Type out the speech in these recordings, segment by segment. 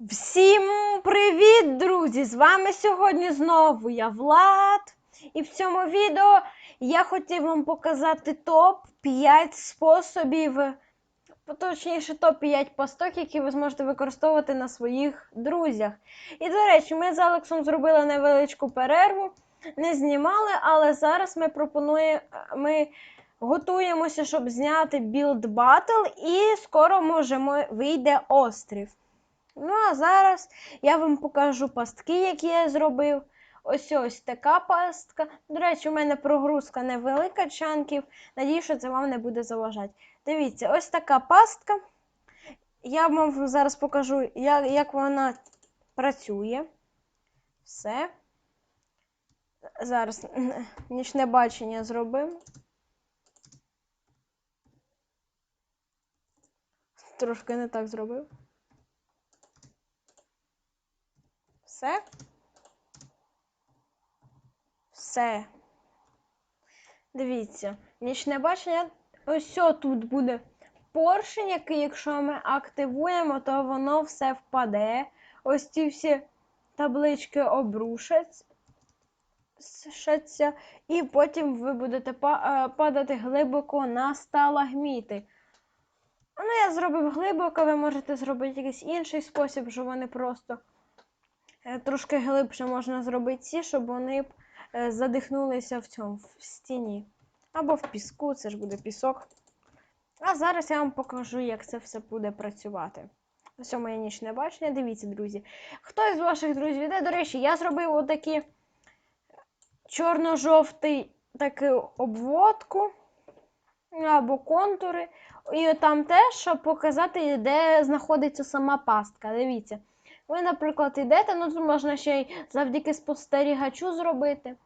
Всім привіт, друзі! З вами сьогодні знову я Влад. І в цьому відео я хотів вам показати топ-5 способів, точніше, топ-5 пасток, які ви зможете використовувати на своїх друзях. І, до речі, ми з Алексом зробили невеличку перерву, не знімали, але зараз ми пропонуємо. Ми готуємося, щоб зняти білд батл, і скоро можемо вийде острів. Ну, а зараз я вам покажу пастки, які я зробив. Ось ось така пастка. До речі, у мене прогрузка невелика чанків. Надію, що це вам не буде заважати. Дивіться, ось така пастка. Я вам зараз покажу, як, як вона працює. Все. Зараз нічне бачення зробимо. Трошки не так зробив. Все. Все. Дивіться, нічне бачення. Ось тут буде поршень, який, якщо ми активуємо, то воно все впаде. Ось ці всі таблички обрушаться. І потім ви будете падати глибоко на сталагміти. Ну, я зробив глибоко, ви можете зробити якийсь інший спосіб, що вони просто трошки глибше можна зробити ці, щоб вони б задихнулися в цьому в стіні. Або в піску, це ж буде пісок. А зараз я вам покажу, як це все буде працювати. Ось моє нічне бачення. Дивіться, друзі. Хтось з ваших друзів іде, до речі, я зробив отакі чорно-жовтий таку обводку або контури. І там теж, щоб показати, де знаходиться сама пастка. Дивіться. Ви, наприклад, йдете, ну тут можна ще й завдяки спостерігачу зробити.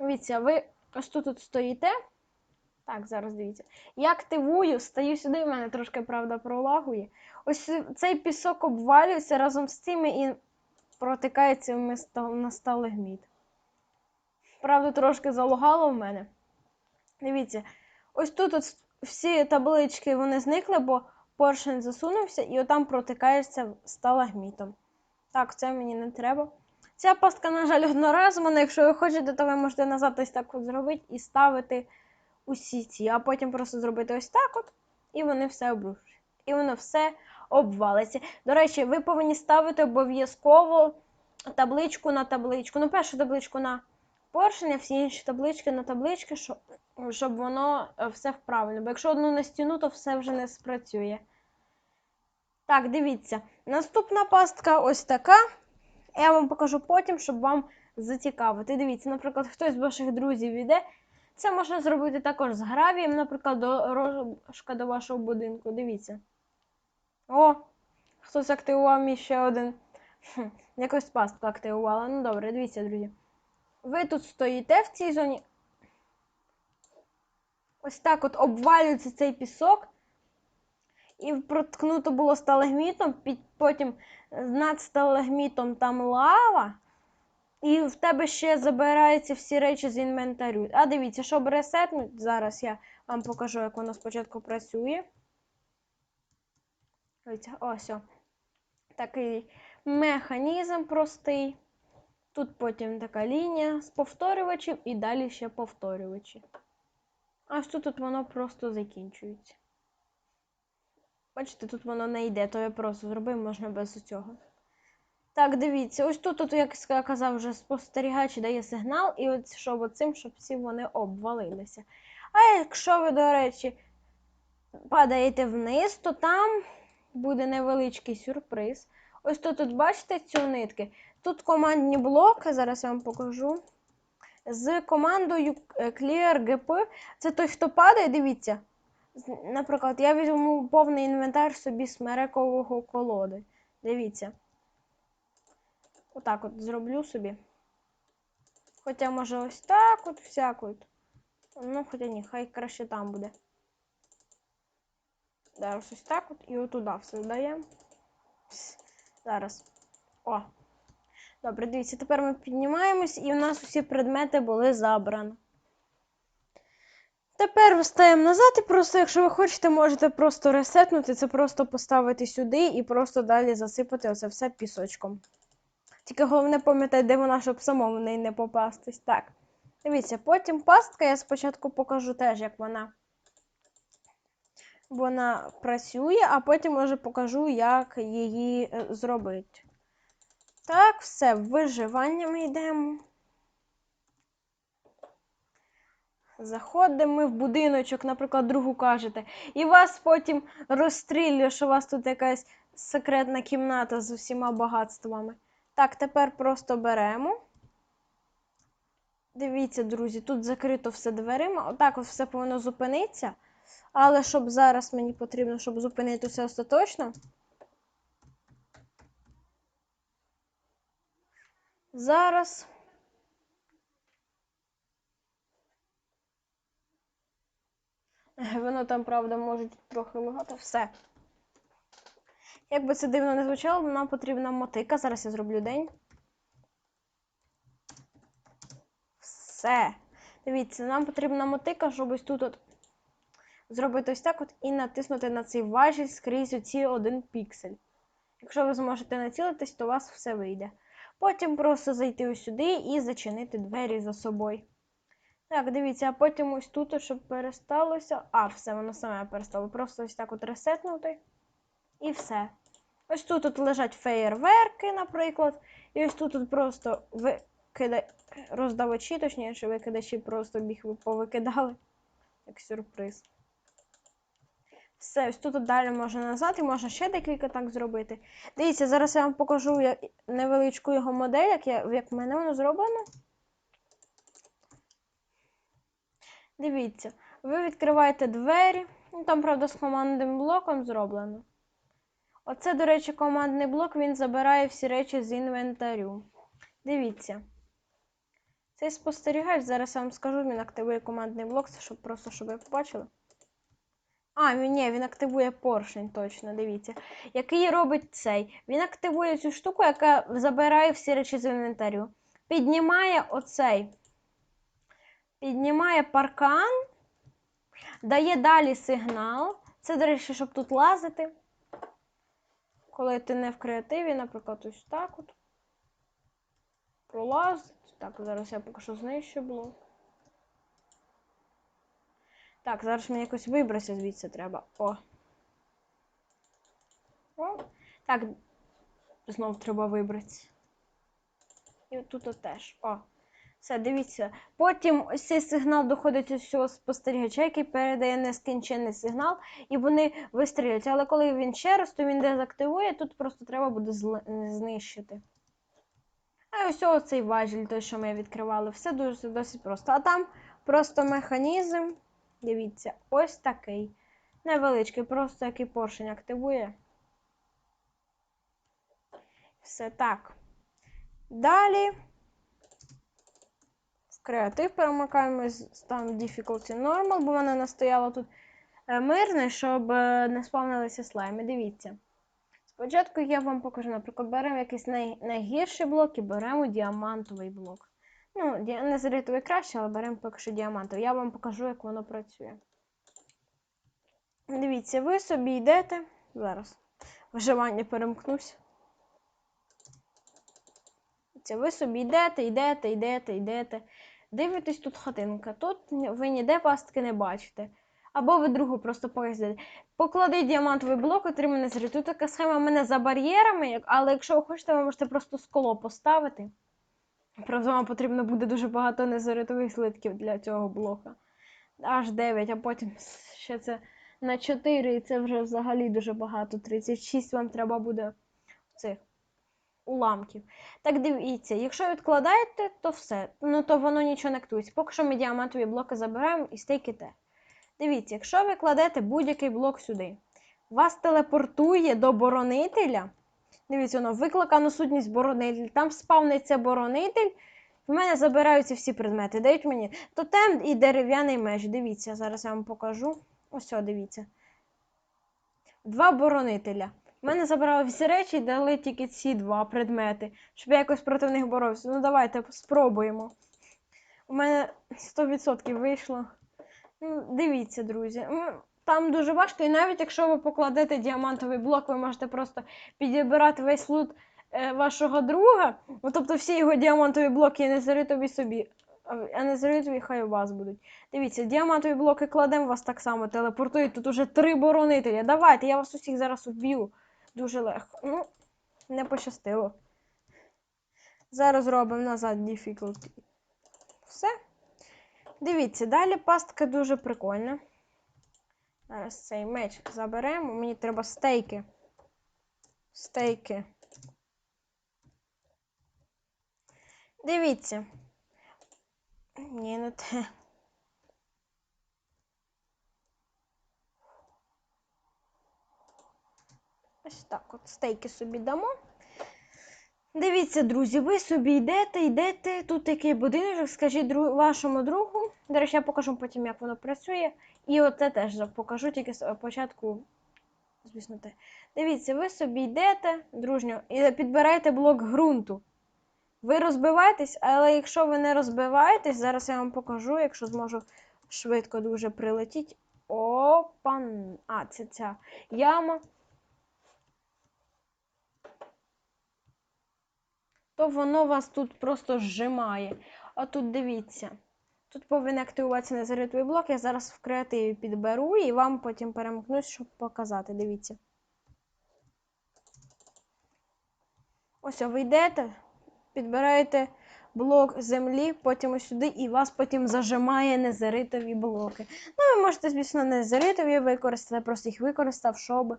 Дивіться, ви ось тут от стоїте. Так, зараз дивіться. Я активую, стаю сюди, в мене трошки, правда, пролагує. Ось цей пісок обвалюється разом з цими і протикається на сталегміт. Правда, трошки залугало в мене. Дивіться, ось тут от всі таблички вони зникли, бо поршень засунувся і отам протикається сталагмітом. Так, це мені не треба. Ця пастка, на жаль, одноразова, якщо ви хочете, то ви можете назад ось так от зробити і ставити усі ці, а потім просто зробити ось так от, і вони все обрушать. І воно все обвалиться. До речі, ви повинні ставити обов'язково табличку на табличку. Ну, першу табличку на поршень, а всі інші таблички на таблички, щоб, щоб воно все вправильно. Бо якщо одну на стіну, то все вже не спрацює. Так, дивіться. Наступна пастка ось така. Я вам покажу потім, щоб вам зацікавити. Дивіться, наприклад, хтось з ваших друзів іде. Це можна зробити також з гравієм, наприклад, дорожка до вашого будинку. Дивіться. О! Хтось активував мій ще один. Якось пастку активувала. Ну добре, дивіться, друзі. Ви тут стоїте в цій зоні. Ось так от обвалюється цей пісок і проткнуто було сталагмітом, потім над сталагмітом там лава, і в тебе ще забираються всі речі з інвентарю. А дивіться, щоб ресетнути, зараз я вам покажу, як воно спочатку працює. Ось. О. Такий механізм простий. Тут потім така лінія з повторювачів і далі ще повторювачі. Аж тут, тут воно просто закінчується. Бачите, тут воно не йде, то я просто зробив, можна без цього. Так, дивіться, ось тут, тут, як я казав, вже спостерігач дає сигнал, і от щоб оцим, щоб всі вони обвалилися. А якщо ви, до речі, падаєте вниз, то там буде невеличкий сюрприз. Ось тут, тут бачите цю нитки? Тут командні блоки, зараз я вам покажу. З командою Clear GP. Це той, хто падає, дивіться. Наприклад, я візьму повний інвентар собі смерекового колоди. Дивіться. Отак от зроблю собі. Хоча, може, ось так от всяку. Ну, хоча ні, хай краще там буде. Зараз ось так от і отуда все даємо. Зараз. О. Добре, дивіться, тепер ми піднімаємось і у нас усі предмети були забрані. Тепер встаємо назад і просто, якщо ви хочете, можете просто ресетнути, це просто поставити сюди і просто далі засипати оце все пісочком. Тільки головне пам'ятати, де вона, щоб самому в неї не попастись. Так. Дивіться, потім пастка я спочатку покажу теж, як вона. Вона працює, а потім вже покажу, як її е, зробити. Так, все, виживання ми йдемо. Заходимо ми в будиночок, наприклад, другу кажете, і вас потім розстрілює, що у вас тут якась секретна кімната з усіма багатствами. Так, тепер просто беремо. Дивіться, друзі, тут закрито все дверима. Отак от все повинно зупинитися. Але щоб зараз мені потрібно, щоб зупинити все остаточно. Зараз. Воно там, правда, може трохи лагати. Все. Як би це дивно не звучало, нам потрібна мотика. Зараз я зроблю день. Все. Дивіться, нам потрібна мотика, щоб ось тут от зробити ось так от і натиснути на цей важіль скрізь оці один піксель. Якщо ви зможете націлитись, то у вас все вийде. Потім просто зайти ось сюди і зачинити двері за собою. Так, дивіться, а потім ось тут, щоб пересталося. А, все, воно саме перестало. Просто ось так от ресетнути. І все. Ось тут от лежать феєрверки, наприклад. І ось тут от просто викида... роздавачі, точніше, викидачі просто біг повикидали. Як сюрприз. Все, ось тут далі можна назад і можна ще декілька так зробити. Дивіться, зараз я вам покажу невеличку його модель, як, я... як в мене воно зроблено. Дивіться, ви відкриваєте двері, ну там, правда, з командним блоком зроблено. Оце, до речі, командний блок, він забирає всі речі з інвентарю. Дивіться. Цей спостерігач, зараз я вам скажу, він активує командний блок, щоб просто щоб ви побачили. А, ні, він активує поршень, точно, дивіться. Який робить цей? Він активує цю штуку, яка забирає всі речі з інвентарю. Піднімає оцей. Піднімає паркан, дає далі сигнал. Це, до речі, щоб тут лазити. Коли ти не в креативі, наприклад, ось так от. Пролазить. Так, зараз я поки що знищу блок. Так, зараз мені якось вибратися звідси треба. О. О. Так, знов треба вибратися. І тут теж. О. Все, дивіться. Потім ось цей сигнал доходить до цього спостерігача, який передає нескінченний сигнал, і вони вистрілюють. Але коли він ще раз, то він дезактивує, тут просто треба буде знищити. А ось оцей важіль, той, що ми відкривали, все дуже досить просто. А там просто механізм. Дивіться, ось такий. Невеличкий, просто який поршень активує. Все так. Далі. Креатив перемикаємо, ставимо difficulty normal, бо вона настояла тут е, мирне, щоб е, не спавнилися слайми. Дивіться. Спочатку я вам покажу, наприклад, беремо якийсь най... найгірший блок і беремо діамантовий блок. Ну, ді- незритовий краще, але беремо поки що діамантовий. Я вам покажу, як воно працює. Дивіться, ви собі йдете. Зараз. Виживання перемкнусь. Це ви собі йдете, йдете, йдете, йдете. Дивитесь тут хатинка. Тут ви ніде пастки не бачите. Або ви другу просто поїздите. Поклади діамантовий блок, отримане зрі. Тут така схема в мене за бар'єрами, але якщо ви хочете, ви можете просто скло поставити. Правда, вам потрібно буде дуже багато незаритових злитків для цього блока. Аж 9, а потім ще це на 4, і це вже взагалі дуже багато. 36 вам треба буде цих уламків. Так дивіться, якщо відкладаєте, то все. Ну то воно нічого не актується. Поки що ми діамантові блоки забираємо і стейките. Дивіться, якщо ви кладете будь-який блок сюди, вас телепортує до боронителя. Дивіться, воно викликано сутність боронитель. Там спавниться боронитель. В мене забираються всі предмети. Дають мені тотем і дерев'яний меч. Дивіться, зараз я вам покажу. Ось, дивіться. Два боронителя. В мене забрали всі речі і дали тільки ці два предмети, щоб я якось проти них боровся. Ну давайте спробуємо. У мене 100% вийшло. Ну, Дивіться, друзі. Там дуже важко, і навіть якщо ви покладете діамантовий блок, ви можете просто підібрати весь лут е, вашого друга. Ну, тобто всі його діамантові блоки і незаритові собі, а а незаритові хай у вас будуть. Дивіться, діамантові блоки кладемо, вас так само телепортують. Тут уже три боронителя. Давайте, я вас усіх зараз уб'ю. Дуже легко. Ну, не пощастило. Зараз робимо назад difficulty. Все. Дивіться, далі пастка дуже прикольна. Зараз цей меч заберемо. Мені треба стейки. Стейки. Дивіться. Ні, не те. Ось так от стейки собі дамо. Дивіться, друзі, ви собі йдете, йдете. Тут такий будиночок, скажіть дру... вашому другу. До речі, я покажу потім, як воно працює. І оце теж покажу тільки спочатку. Звісно, те. Дивіться, ви собі йдете дружньо і підбираєте блок ґрунту. Ви розбиваєтесь, але якщо ви не розбиваєтесь, зараз я вам покажу, якщо зможу швидко дуже прилетіти. Опан. А, це ця яма. То воно вас тут просто зжимає. А тут дивіться. Тут повинен активуватися незаритовий блок. Я зараз в креативі підберу і вам потім перемкнусь, щоб показати. Дивіться. Ось ви йдете, підбираєте блок землі, потім ось сюди, і вас потім зажимає незаритові блоки. Ну, ви можете, звісно, незаритові використати, просто їх використав, щоб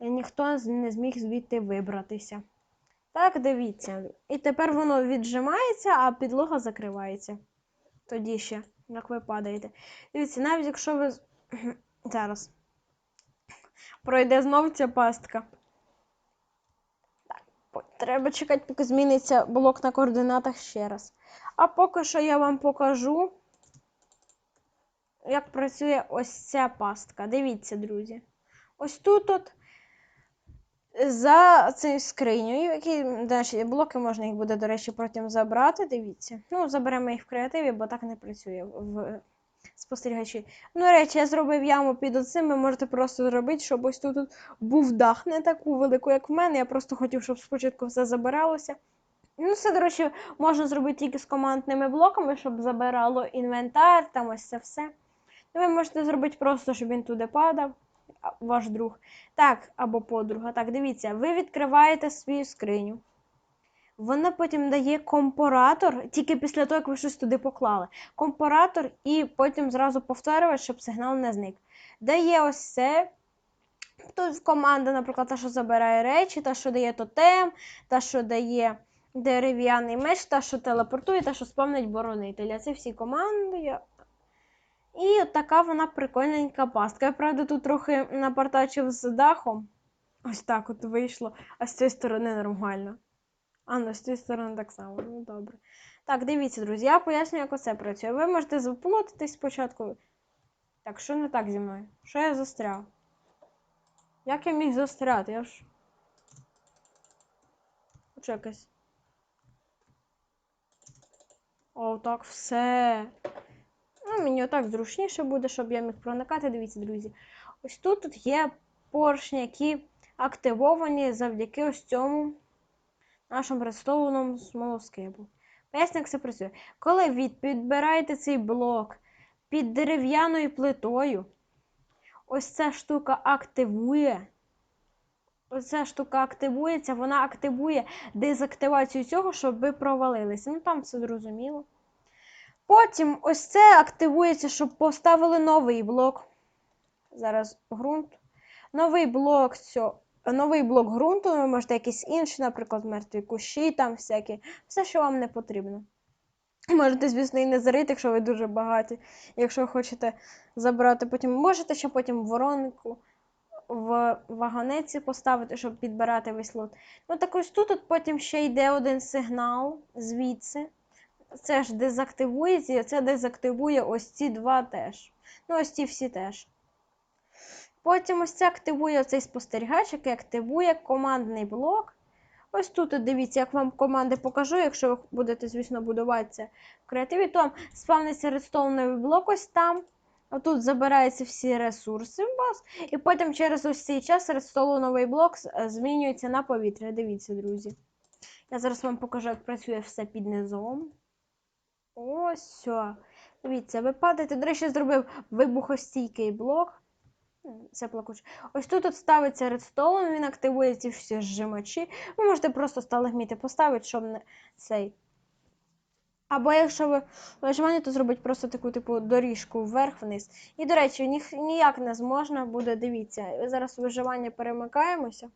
ніхто не зміг звідти вибратися. Так, дивіться. І тепер воно віджимається, а підлога закривається. Тоді ще, як ви падаєте. Дивіться, навіть якщо ви. Зараз. Пройде знов ця пастка. Так, треба чекати, поки зміниться блок на координатах ще раз. А поки що я вам покажу, як працює ось ця пастка. Дивіться, друзі. Ось тут от за цією скринею, які наші блоки можна їх буде, до речі, потім забрати. Дивіться. Ну, заберемо їх в креативі, бо так не працює в спостерігачі. Ну, речі, я зробив яму під оцим. Ви можете просто зробити, щоб ось тут був дах, не таку велику, як в мене. Я просто хотів, щоб спочатку все забиралося. Ну, це, до речі, можна зробити тільки з командними блоками, щоб забирало інвентар, там ось це все. Ну, ви можете зробити просто, щоб він туди падав, ваш друг. Так, або подруга. Так, дивіться, ви відкриваєте свою скриню. Вона потім дає компоратор, тільки після того, як ви щось туди поклали. Компоратор і потім зразу повторювати, щоб сигнал не зник. Дає ось це. Тут команда, наприклад, та, що забирає речі, та, що дає тотем, та, що дає дерев'яний меч, та, що телепортує, та, що спавнить боронителя. Це всі команди. І от така вона прикольненька пастка. Я, правда, тут трохи напартачив з дахом. Ось так от вийшло, а з цієї сторони нормально. А, ну з цієї сторони так само. Ну добре. Так, дивіться, друзі, я поясню, як оце працює. Ви можете заплутатись спочатку. Так, що не так зі мною? Що я застряв? Як я міг застряти? Я ж. Хочу. О, так, все. Мені отак зручніше буде, щоб я міг проникати. Дивіться, друзі. Ось тут, тут є поршні, які активовані завдяки ось цьому нашому представленому смолоскипу. Поясню, як це працює. Коли ви підбираєте цей блок під дерев'яною плитою, ось ця штука активує. Ось ця штука активується, вона активує дезактивацію цього, щоб ви провалилися. Ну там все зрозуміло. Потім ось це активується, щоб поставили новий блок. Зараз ґрунт. Новий блок цього. Новий блок ґрунту, ви можете якийсь інший, наприклад, мертві кущі, там всякі. Все, що вам не потрібно. Можете, звісно, і не зарити, якщо ви дуже багаті. Якщо хочете забрати, потім можете ще потім воронку в вагонеці поставити, щоб підбирати весь лот. Ну так ось тут от потім ще йде один сигнал звідси. Це ж дезактивується, це дезактивує ось ці два теж. Ну, ось ці всі теж. Потім ось це активує цей спостерігач, який активує командний блок. Ось тут, дивіться, як вам команди покажу, якщо ви будете, звісно, будуватися в креативі, то спавниться редстоуновий блок ось там. Отут забираються всі ресурси у вас, і потім через ось цей час редстоуновий блок е, змінюється на повітря. Дивіться, друзі. Я зараз вам покажу, як працює все під низом. Ось. Дивіться, ви падаєте. До речі, зробив вибухостійкий блок. Це плакуче. Ось тут от ставиться редстоун, він активує ці всі зжимачі. Ви можете просто сталагміти поставити, щоб не цей. Або якщо ви виживання, то зробить просто таку типу доріжку вверх-вниз. І, до речі, ні, ніяк не зможна буде, дивіться. Зараз виживання перемикаємося.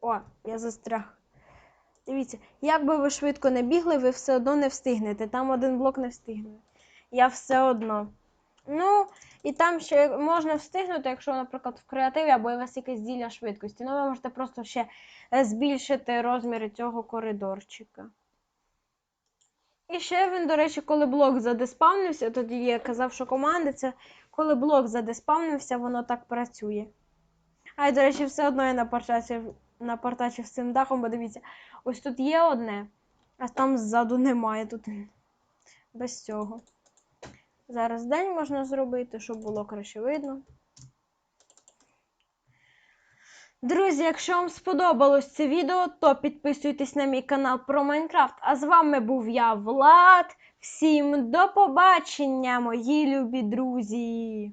О, я застряг. Дивіться, як би ви швидко не бігли, ви все одно не встигнете. Там один блок не встигне. Я все одно. Ну, і там ще можна встигнути, якщо, наприклад, в креативі або у вас якесь зілля швидкості. Ну, ви можете просто ще збільшити розміри цього коридорчика. І ще він, до речі, коли блок задеспавнився, тоді я казав, що команди це коли блок задеспавнився, воно так працює. А, до речі, все одно я на напортачив, напортачив з цим дахом, бо дивіться, ось тут є одне, а там ззаду немає тут без цього. Зараз день можна зробити, щоб було краще видно. Друзі, якщо вам сподобалось це відео, то підписуйтесь на мій канал про Майнкрафт. А з вами був я, Влад. Всім до побачення, мої любі друзі!